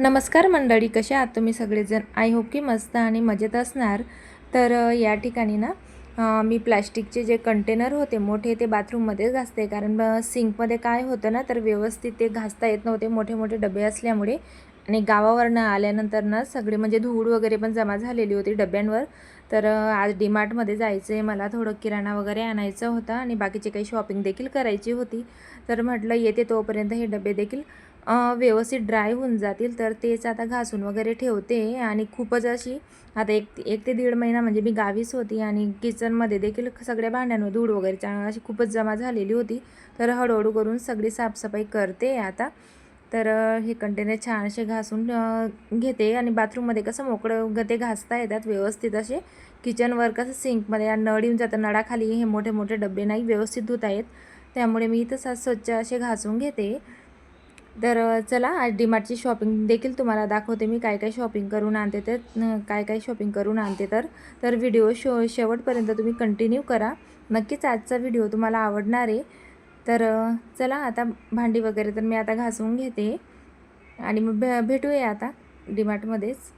नमस्कार मंडळी कशा आहात तुम्ही सगळेजण? आय होप की मस्त आणि मजेत असणार. तर या ठिकाणी ना मी प्लॅस्टिकचे जे कंटेनर होते मोठे ते बाथरूममध्येच घासते. कारण सिंकमध्ये काय होतं ना तर व्यवस्थित ते घासता येत नव्हते. मोठे मोठे डबे असल्यामुळे आणि गावावरनं आल्यानंतर ना सगळे म्हणजे धूळ वगैरे पण जमा झालेली होती डब्यांवर. तर आज डीमार्टमध्ये जायचं आहे मला थोडं किराणा वगैरे आणायचा होता आणि बाकीची काही शॉपिंग देखील करायची होती. तर म्हटलं येते तोपर्यंत हे डबे देखील व्यवस्थित ड्राय होऊन जातील तर तेच आता घासून वगैरे ठेवते. आणि खूपच अशी आता एक एक ते दीड महिना म्हणजे मी गावीच होती आणि किचनमध्ये देखील सगळ्या भांड्यांवर धूळ वगैरे अशी खूपच जमा झालेली होती. तर हळूहळू करून सगळी साफसफाई करते आता. तर हे कंटेनर छान असे घासून घेते. आणि बाथरूममध्ये कसं मोकळं ग ते घासता येतात व्यवस्थित असे. किचनवर कसं सिंकमध्ये नळ येऊन जातं नळाखाली हे मोठे मोठे डबे नाही व्यवस्थित धुता येत. त्यामुळे मी तसं स्वच्छ असे घासून घेते. तर चला आज डीमार्टची शॉपिंग देखील तुम्हाला दाखवते मी. काय काय शॉपिंग करून आणते तर काय काय शॉपिंग करून आणते तर. तर व्हिडिओ शो शेवटपर्यंत तुम्ही कंटिन्यू करा. नक्कीच आजचा व्हिडिओ तुम्हाला आवडणार आहे. तर चला आता भांडी वगैरे तर मी आता घासून घेते. आणि मग भे भेटूया आता डीमार्टमध्येच.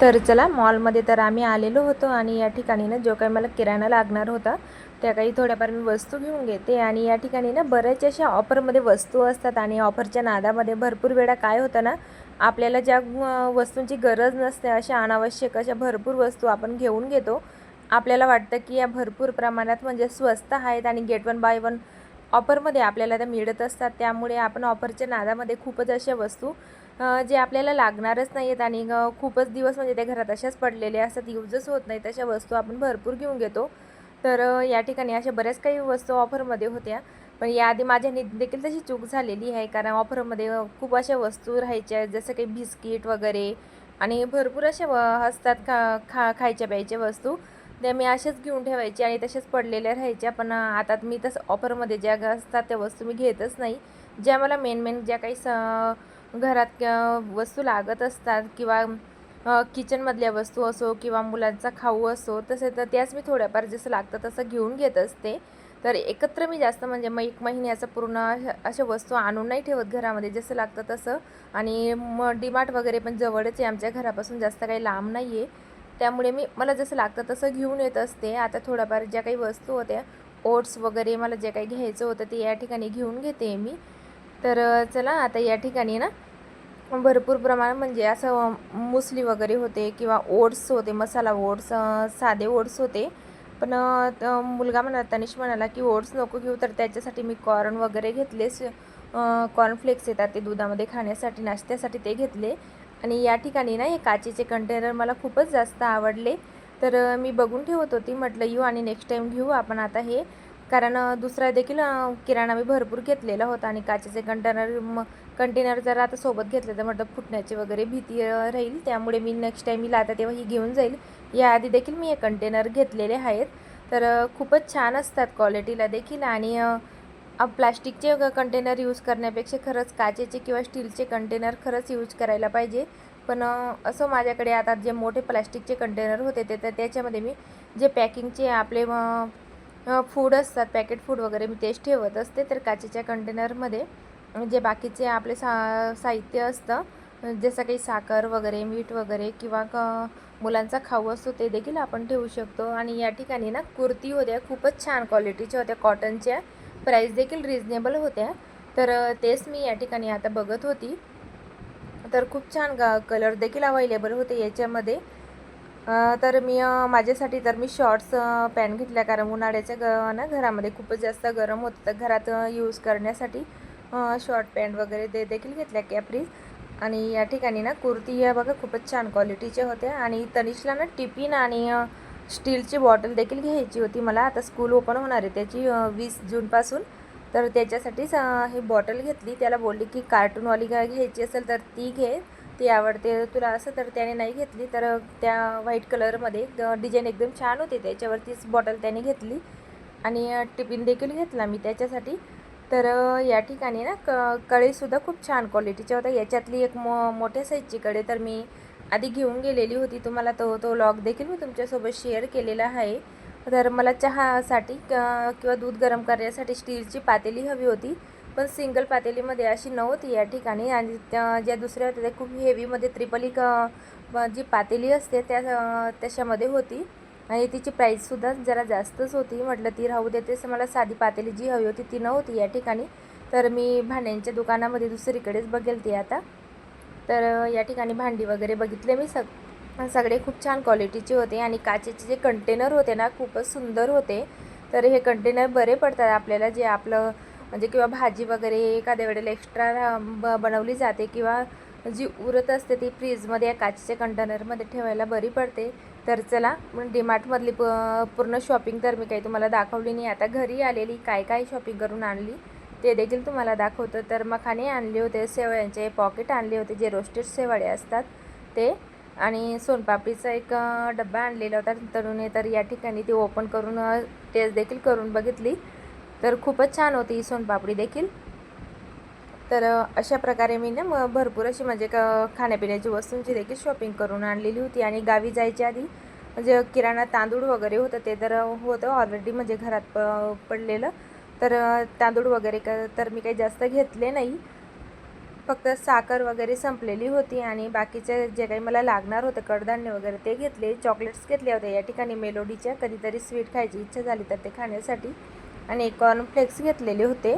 तर चला मॉलमध्ये तर आम्ही आलेलो होतो आणि या ठिकाणी ना जो काही मला किराणा लागणार होता त्या काही थोड्याफार मी वस्तू घेऊन घेते. आणि या ठिकाणी ना बऱ्याच अशा ऑफरमध्ये वस्तू असतात आणि ऑफरच्या नादामध्ये भरपूर वेळा काय होतं ना आपल्याला ज्या वस्तूंची गरज नसते अशा अनावश्यक अशा भरपूर वस्तू आपण घेऊन घेतो. आपल्याला वाटतं की या भरपूर प्रमाणात म्हणजे स्वस्त आहेत आणि गेट वन बाय वन ऑफरमध्ये आपल्याला त्या मिळत असतात. त्यामुळे आपण ऑफरच्या नादामध्ये खूपच अशा वस्तू जे आपल्याला लागणारच नाही आहेत आणि खूपच दिवस म्हणजे त्या घरात अशाच पडलेल्या असतात यूजच होत नाही तशा वस्तू आपण भरपूर घेऊन घेतो. तर या ठिकाणी अशा बऱ्याच काही वस्तू ऑफरमध्ये होत्या. पण याआधी माझ्याने देखील तशी चूक झालेली आहे कारण ऑफरमध्ये खूप अशा वस्तू राहायच्या जसं काही बिस्किट वगैरे आणि भरपूर अशा व असतात खा खा खायच्या प्यायच्या वस्तू. त्या मी अशाच घेऊन ठेवायची आणि तशाच पडलेल्या राहायच्या पण आता मी तसं ऑफरमध्ये ज्या असतात त्या वस्तू मी घेतच नाही. ज्या मला मेन मेन ज्या काही स घरात वस्तू लागत असतात किंवा किचनमधल्या वस्तू असो किंवा मुलांचा खाऊ असो तसे तर त्याच मी थोड्याफार जसं लागतं तसं घेऊन घेत असते. तर एकत्र मी जास्त म्हणजे मग एक महिन्याचं पूर्ण अशा वस्तू आणून नाही ठेवत घरामध्ये जसं लागतं तसं. आणि मग डीमार्ट वगैरे पण जवळच आहे आमच्या घरापासून जास्त काही लांब नाही आहे त्यामुळे मी मला जसं लागतं तसं घेऊन येत असते. आता थोड्याफार ज्या काही वस्तू होत्या ओट्स वगैरे मला जे काही घ्यायचं होतं ते या ठिकाणी घेऊन घेते मी. तर चला आता या ठिकाणी ना भरपूर प्रमाण म्हणजे असं मुसली वगैरे होते किंवा ओट्स होते मसाला ओट्स साधे ओट्स होते. पण मुलगा म्हणा तनिष म्हणाला की ओट्स नको घेऊ तर त्याच्यासाठी मी कॉर्न वगैरे घेतलेच कॉर्नफ्लेक्स येतात ते दुधामध्ये खाण्यासाठी नाश्त्यासाठी ते घेतले. आणि या ठिकाणी ना हे काचेचे कंटेनर मला खूपच जास्त आवडले. तर मी बघून ठेवत होती. म्हटलं येऊ आणि नेक्स्ट टाईम घेऊ. आपण आता हे कारण दुसरा देखील किराणा मी भरपूर घेतलेला होता आणि काचेचे कंटेनर म कंटेनर जर आता सोबत घेतले तर म्हटलं फुटण्याची वगैरे भीती राहील. त्यामुळे मी नेक्स्ट टाईम मी आता तेव्हा ही घेऊन जाईल. याआधी देखील मी हे कंटेनर घेतलेले आहेत. तर खूपच छान असतात क्वालिटीला देखील आणि प्लास्टिकचे कंटेनर यूज करण्यापेक्षा खरंच काचेचे किंवा स्टीलचे कंटेनर खरंच यूज करायला पाहिजे. पण असं माझ्याकडे आता जे मोठे प्लास्टिकचे कंटेनर होते ते तर त्याच्यामध्ये मी जे पॅकिंगचे आपले फूड असतात पॅकेट फूड वगैरे मी तेच ठेवत असते. तर काचेच्या कंटेनरमध्ये जे बाकीचे आपले सा साहित्य असतं जसं काही साखर वगैरे मीठ वगैरे किंवा क मुलांचा खाऊ असतो ते देखील आपण ठेवू शकतो. आणि या ठिकाणी ना कुर्ती होत्या खूपच छान क्वालिटीच्या होत्या कॉटनच्या प्राईस देखील रिजनेबल होत्या. तर तेच मी या ठिकाणी आता बघत होती. तर खूप छान गा कलर देखील अवेलेबल होते याच्यामध्ये. तर मी माझ्यासाठी तर मी शॉर्ट्स पॅन्ट घेतल्या कारण उन्हाळ्याच्या ग ना घरामध्ये खूपच जास्त गरम होतं. तर घरात यूज करण्यासाठी शॉर्ट पॅन्ट वगैरे दे देखील घेतल्या कॅप्रीज आणि या ठिकाणी ना कुर्ती या बघा खूपच छान क्वालिटीच्या होत्या आणि तनिषला ना टिफिन आणि स्टीलची बॉटल देखील घ्यायची होती मला. आता स्कूल ओपन होणार आहे. त्याची वीस जूनपासून तर त्याच्यासाठीच हे ही बॉटल घेतली. त्याला बोलली की कार्टूनवाली काय घ्यायची असेल तर ती घे. ती आवडते. तुला असं तर त्याने नाही घेतली तर त्या व्हाईट कलरमध्ये डिझाईन एकदम छान होती. त्याच्यावरतीच बॉटल त्याने घेतली आणि टिफिन देखील घेतला मी त्याच्यासाठी. तर या ठिकाणी ना क कळेसुद्धा खूप छान क्वालिटीच्या होत्या याच्यातली एक मो मोठ्या साईजची कडे तर मी आधी घेऊन गेलेली होती. तुम्हाला तो तो लॉग देखील मी तुमच्यासोबत शेअर केलेला आहे. तर मला चहासाठी क- किंवा दूध गरम करण्यासाठी स्टीलची पातेली हवी होती. पण सिंगल पातेलीमध्ये अशी नव्हती या ठिकाणी. आणि त्या ज्या दुसऱ्या होत्या त्या खूप हेवीमध्ये त्रिपली जी पातेली असते त्या त्याच्यामध्ये होती. आणि तिची प्राईससुद्धा जरा जास्तच होती. म्हटलं ती राहू देते असं मला साधी पातेली जी हवी होती ती नव्हती या ठिकाणी. तर मी भांड्यांच्या दुकानामध्ये दुसरीकडेच बघेल ती आता. तर या ठिकाणी भांडी वगैरे बघितले मी सग सगळे खूप छान क्वालिटीचे होते. आणि काचेचे जे कंटेनर होते ना खूपच सुंदर होते. तर हे कंटेनर बरे पडतात आपल्याला जे आपलं म्हणजे किंवा भाजी वगैरे एखाद्या वेळेला एक्स्ट्रा ब बनवली जाते किंवा जी उरत असते ती फ्रीजमध्ये या काचेच्या कंटेनरमध्ये ठेवायला बरी पडते. तर चला मग डीमार्टमधली प पूर्ण शॉपिंग तर मी काही तुम्हाला दाखवली नाही. आता घरी आलेली काय काय शॉपिंग करून आणली ते देखील तुम्हाला दाखवतं. तर मखाने आणले होते शेवळ्यांचे पॉकेट आणले होते जे रोस्टेड शेवाळे असतात ते. आणि सोनपापडीचा एक डब्बा आणलेला होता तरुणे तर या ठिकाणी ती ओपन करून टेस्ट देखील करून बघितली. तर खूपच छान होती ही सोनपापडी देखील. तर अशा प्रकारे मी ना मग भरपूर अशी म्हणजे क खाण्यापिण्याची वस्तूंची देखील शॉपिंग करून आणलेली होती आणि गावी जायच्या आधी म्हणजे किराणा तांदूळ वगैरे होतं ते तर होतं ऑलरेडी म्हणजे घरात प पडलेलं. तर तांदूळ वगैरे क तर मी काही जास्त घेतले नाही. फक्त साखर वगैरे संपलेली होती आणि बाकीचे जे काही मला लागणार होतं कडधान्य वगैरे ते घेतले. चॉकलेट्स घेतले होते या ठिकाणी मेलोडीच्या कधीतरी स्वीट खायची इच्छा झाली तर ते खाण्यासाठी आणि कॉर्नफ्लेक्स घेतलेले होते.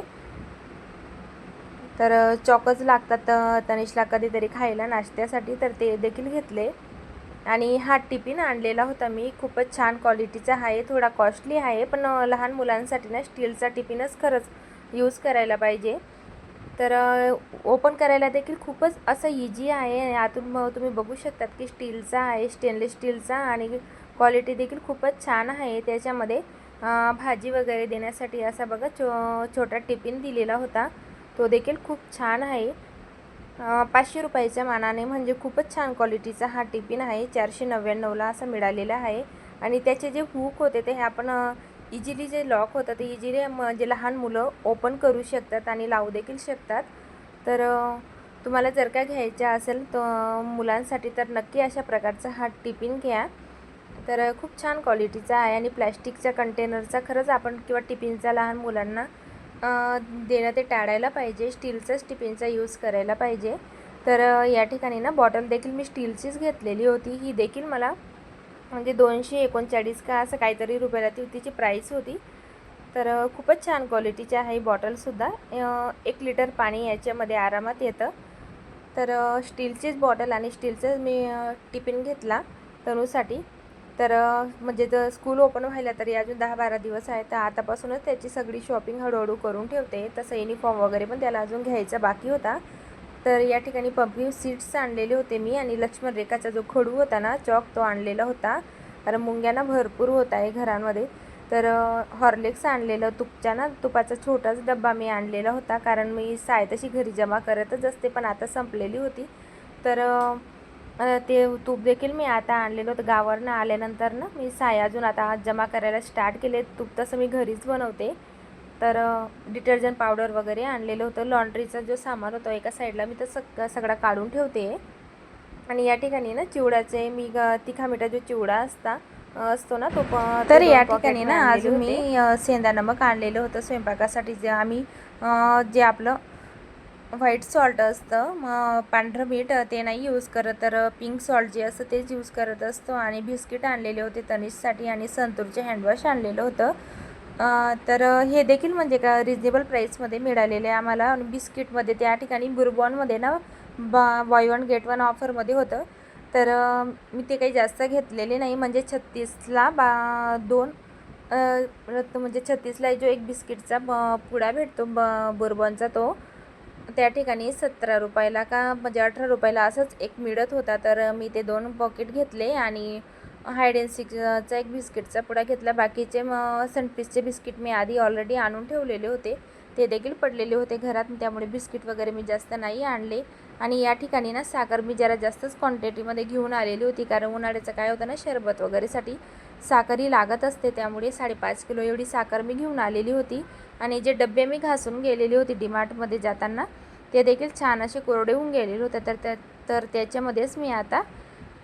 तर चॉकच लागतात तनिषला कधीतरी खायला नाश्त्यासाठी तर ते देखील घेतले. आणि हा टिफिन आणलेला होता मी. खूपच छान क्वालिटीचा आहे थोडा कॉस्टली आहे पण लहान मुलांसाठी ना स्टीलचा टिफिनच खरंच यूज करायला पाहिजे. तर ओपन करायला देखील खूपच असं इझी आहे. आतून तुम्ही बघू शकतात की स्टीलचा आहे स्टेनलेस स्टीलचा आणि क्वालिटी देखील खूपच छान आहे त्याच्यामध्ये. भाजी वगैरे देण्यासाठी असा बघा छो छोटा टिफिन दिलेला होता. तो देखील खूप छान आहे. पाचशे रुपयाच्या मानाने म्हणजे खूपच छान क्वालिटीचा हा टिफिन आहे. चारशे नव्याण्णवला असा मिळालेला आहे. आणि त्याचे जे हुक होते ते आपण इझिली जे लॉक होतं ते इझिली म्हणजे लहान मुलं ओपन करू शकतात आणि लावू देखील शकतात. तर तुम्हाला जर का घ्यायचा असेल तर मुलांसाठी तर नक्की अशा प्रकारचा हा टिफिन घ्या. तर खूप छान क्वालिटीचा आहे आणि प्लॅस्टिकच्या कंटेनरचा खरंच आपण किंवा टिफिनचा लहान मुलांना देणं ते टाळायला पाहिजे. स्टीलचाच टिफिनचा यूज करायला पाहिजे. तर या ठिकाणी ना बॉटल देखील मी स्टीलचीच घेतलेली होती. ही देखील मला म्हणजे दोनशे एकोणचाळीस का असं काहीतरी रुपयाला ती तिची प्राईस होती. तर खूपच छान क्वालिटीची आहे ही बॉटलसुद्धा एक लिटर पाणी याच्यामध्ये आरामात येतं. तर स्टीलचीच बॉटल आणि स्टीलचाच मी टिफिन घेतला तनूसाठी. तर म्हणजे जर स्कूल ओपन व्हायला तरी अजून दहा बारा दिवस आहे तर आतापासूनच त्याची सगळी शॉपिंग हळूहळू करून ठेवते. तसं युनिफॉर्म वगैरे पण त्याला अजून घ्यायचा बाकी होता. तर या ठिकाणी पंपकिन सीट्स आणलेले होते मी आणि लक्ष्मण रेखाचा जो खडू होता ना चॉक तो आणलेला होता. कारण मुंग्यांना भरपूर होत आहे घरांमध्ये. तर हॉर्लिक्स आणलेलं तुपच्या ना तुपाचा छोटाच डब्बा मी आणलेला होता. कारण मी साय तशी घरी जमा करतच असते पण आता संपलेली होती. तर ते तूप देखील मी आता आणलेलं होतं. गावावरनं आल्यानंतर ना मी साय अजून आता आज जमा करायला स्टार्ट केले. तूप तसं मी घरीच बनवते. तर डिटर्जंट पावडर वगैरे आणलेलं होतं. लॉन्ड्रीचा जो सामान होता एका साईडला मी तर सग सगळा काढून ठेवते. आणि या ठिकाणी ना चिवड्याचे मी ग- तिखा मिठा जो चिवडा असता असतो ना तो तर या ठिकाणी ना अजून होते. मी सेंदा नमक आणलेलं होतं स्वयंपाकासाठी. जे आम्ही जे आपलं व्हाईट सॉल्ट असतं. मग पांढरं मीठ ते नाही यूज करत. तर पिंक सॉल्ट जे असतं तेच यूज करत असतो. आणि बिस्किट आणलेले होते तनिषसाठी आणि संतूरचे हँडवॉश आणलेलं होतं. तर हे देखील म्हणजे का रिजनेबल प्राईसमध्ये मिळालेले आहे आम्हाला. आणि बिस्किटमध्ये त्या ठिकाणी बुरबॉनमध्ये ना बा बाय वन गेट वन ऑफरमध्ये होतं. तर मी ते काही जास्त घेतलेले नाही. म्हणजे छत्तीसला बा दोन म्हणजे छत्तीसला जो एक बिस्किटचा ब पुडा भेटतो ब बुरबॉनचा तो. त्या ठिकाणी सतरा रुपयाला का म्हणजे अठरा रुपयाला असंच एक मिळत होता. तर मी ते दोन पॉकेट घेतले आणि हायड अँड सिक्सचा एक बिस्किटचा पुडा घेतला. बाकीचे मग सनपीसचे बिस्किट मी आधी ऑलरेडी आणून ठेवलेले होते. ते देखील पडलेले होते घरात. त्यामुळे बिस्किट वगैरे मी जास्त नाही आणले. आणि या ठिकाणी ना साखर मी जरा जास्तच क्वांटिटीमध्ये घेऊन आलेली होती. कारण उन्हाळ्याचं काय होतं ना शरबत वगैरेसाठी. साखरही लागत असते त्यामुळे साडेपाच किलो एवढी साखर मी घेऊन आलेली होती. आणि जे डबे मी घासून गेलेली होती डीमार्टमध्ये जाताना ते देखील छान असे कोरडे होऊन गेलेले होते. तर त्या तर त्याच्यामध्येच मी आता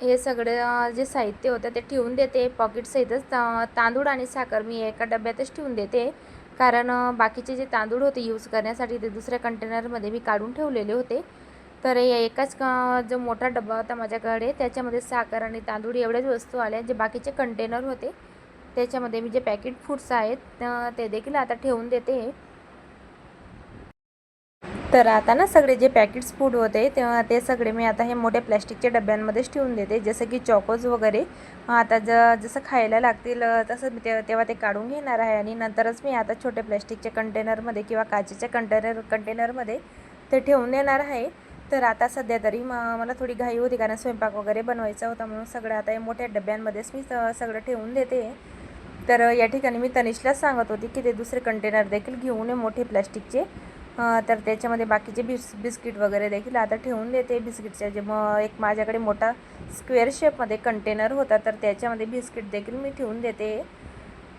हे सगळे जे साहित्य होतं ते ठेवून देते. पॉकेटसहितच तांदूळ आणि साखर मी एका डब्यातच ठेवून देते. कारण बाकीचे जे तांदूळ होते यूज करण्यासाठी ते दुसऱ्या कंटेनरमध्ये मी काढून ठेवलेले होते. तर एकाच जो मोठा डबा होता माझ्याकडे त्याच्यामध्ये साखर आणि तांदूळ एवढ्याच वस्तू आल्या. जे बाकीचे कंटेनर होते त्याच्यामध्ये मी जे पॅकेट फूड्स आहेत ते देखील आता ठेवून देते. तर आता ना सगळे जे पॅकेट्स फूड होते तेव्हा ते सगळे मी आता हे मोठ्या प्लॅस्टिकच्या डब्यांमध्येच ठेवून देते. जसं की चॉकोज वगैरे. आता ज जसं खायला लागतील तसं मी ते तेव्हा ते काढून घेणार आहे. आणि नंतरच मी आता छोट्या प्लॅस्टिकच्या कंटेनरमध्ये किंवा काचेच्या कंटेनर कंटेनरमध्ये ते ठेवून देणार आहे. तर आता सध्या तरी म मला थोडी घाई होती कारण स्वयंपाक वगैरे बनवायचा होता म्हणून सगळं आता या मोठ्या डब्यांमध्येच मी स- सगळं ठेवून देते. तर या ठिकाणी मी तनिषलाच सांगत होती की ते दुसरे कंटेनर देखील घेऊन ये मोठे प्लॅस्टिकचे तर त्याच्यामध्ये बाकीचे बिस बिस्किट वगैरे देखील आता ठेवून देते. बिस्किटचे जे मग एक माझ्याकडे मोठा स्क्वेअर शेपमध्ये कंटेनर होता तर त्याच्यामध्ये बिस्किट देखील मी ठेवून देते.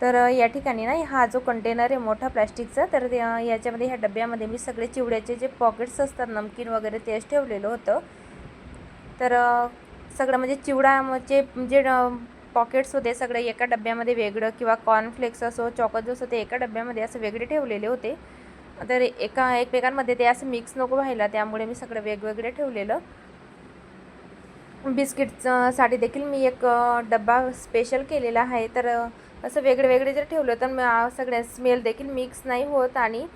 तर या ठिकाणी ना हा जो कंटेनर आहे मोठा प्लॅस्टिकचा तर याच्यामध्ये ह्या डब्यामध्ये मी सगळे चिवड्याचे जे पॉकेट्स असतात नमकीन वगैरे तेच ठेवलेलं होतं. तर सगळं म्हणजे चिवडाचे जे पॉकेट्स होते सगळे एका डब्यामध्ये वेगळं किंवा कॉर्नफ्लेक्स असो चॉकोज असो ते एका डब्यामध्ये असं वेगळे ठेवलेले होते. तर एका एकमेकांमध्ये ते असं मिक्स नको व्हायला त्यामुळे मी सगळं वेगवेगळे ठेवलेलं. बिस्किटचं साठी देखील मी एक डब्बा स्पेशल केलेला आहे. तर असं वेगळे वेगळे जर ठेवलं तर मग सगळ्या स्मेल देखील मिक्स नाही होत आणि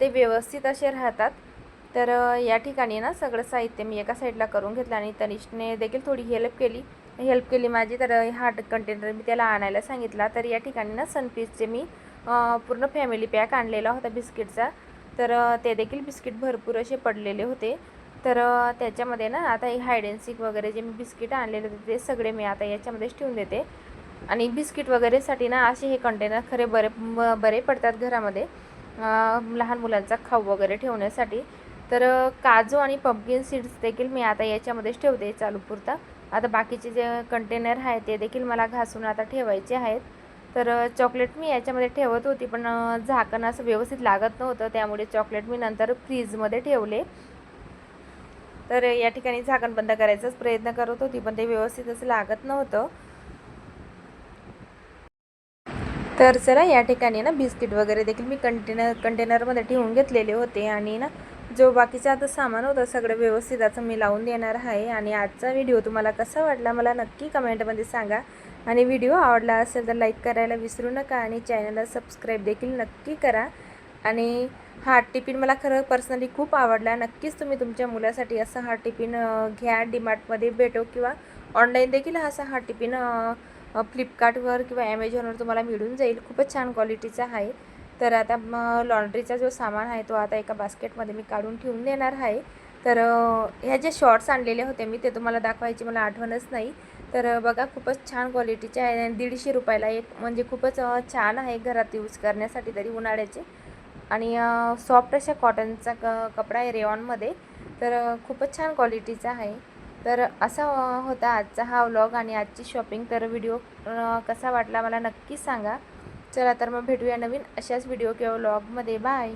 ते व्यवस्थित असे राहतात. तर या ठिकाणी ना सगळं साहित्य मी एका साईडला करून घेतलं आणि तनिष्ठने देखील थोडी हेल्प केली. हेल्प केली माझी तर हा कंटेनर मी त्याला आणायला सांगितला. तर या ठिकाणी ना सनपीसचे मी पूर्ण फॅमिली पॅक आणलेला होता बिस्किटचा. तर ते देखील बिस्किट भरपूर असे पडलेले होते. तर त्याच्यामध्ये ना आता हे हायड सीक वगैरे जे मी बिस्किट आणलेले होते ते सगळे मी आता याच्यामध्येच ठेवून देते. आणि बिस्किट वगैरेसाठी ना असे हे कंटेनर खरे बरे बरे पडतात घरामध्ये. लहान मुलांचा खाऊ वगैरे ठेवण्यासाठी. तर काजू आणि पंपकिन सीड्स देखील मी आता याच्यामध्येच ठेवते चालूपुरता आता बाकीचे जे कंटेनर आहे ते देखील मला घासून आता ठेवायचे आहेत. तर चॉकलेट मी याच्यामध्ये ठेवत होती पण झाकण असं व्यवस्थित लागत नव्हतं त्यामुळे चॉकलेट मी नंतर फ्रीजमध्ये ठेवले. तर या ठिकाणी झाकण बंद करायचाच प्रयत्न करत होती पण ते व्यवस्थित असं लागत नव्हतं. तर चला या ठिकाणी ना बिस्किट वगैरे देखील मी कंटेनर कंटेनरमध्ये ठेवून घेतलेले होते आणि ना जो बाकीचा आता सामान होतं सगळं व्यवस्थित असं मी लावून देणार आहे आणि आजचा व्हिडिओ तुम्हाला कसा वाटला मला नक्की कमेंटमध्ये सांगा. आणि व्हिडिओ आवडला असेल तर लाईक करायला विसरू नका आणि चॅनलला सबस्क्राईब देखील नक्की करा. आणि हा टिफिन मला खरं पर्सनली खूप आवडला. नक्कीच तुम्ही तुमच्या मुलासाठी असा हा टिफिन घ्या डिमार्टमध्ये भेटो किंवा ऑनलाईन देखील हा असा हा टिफिन फ्लिपकार्टवर किंवा ॲमेझॉनवर तुम्हाला मिळून जाईल. खूपच छान क्वालिटीचा आहे. तर आता मग लॉन्ड्रीचा जो सामान आहे तो आता एका बास्केटमध्ये मी काढून ठेवून देणार आहे. तर ह्या जे शॉर्ट्स आणलेले होते मी ते तुम्हाला दाखवायची मला आठवणच नाही. तर बघा खूपच छान क्वालिटीचे आहे आणि दीडशे रुपयाला एक म्हणजे खूपच छान आहे घरात यूज करण्यासाठी तरी उन्हाळ्याचे. आणि सॉफ्ट अशा कॉटनचा क कपडा आहे रेऑनमध्ये तर खूपच छान क्वालिटीचा आहे. तर असा होता आजचा हा व्लॉग आणि आजची शॉपिंग तर व्हिडिओ कसा वाटला मला नक्कीच सांगा. चला तर मग भेटूया नवीन अशाच व्हिडिओ किंवा व्लॉगमध्ये बाय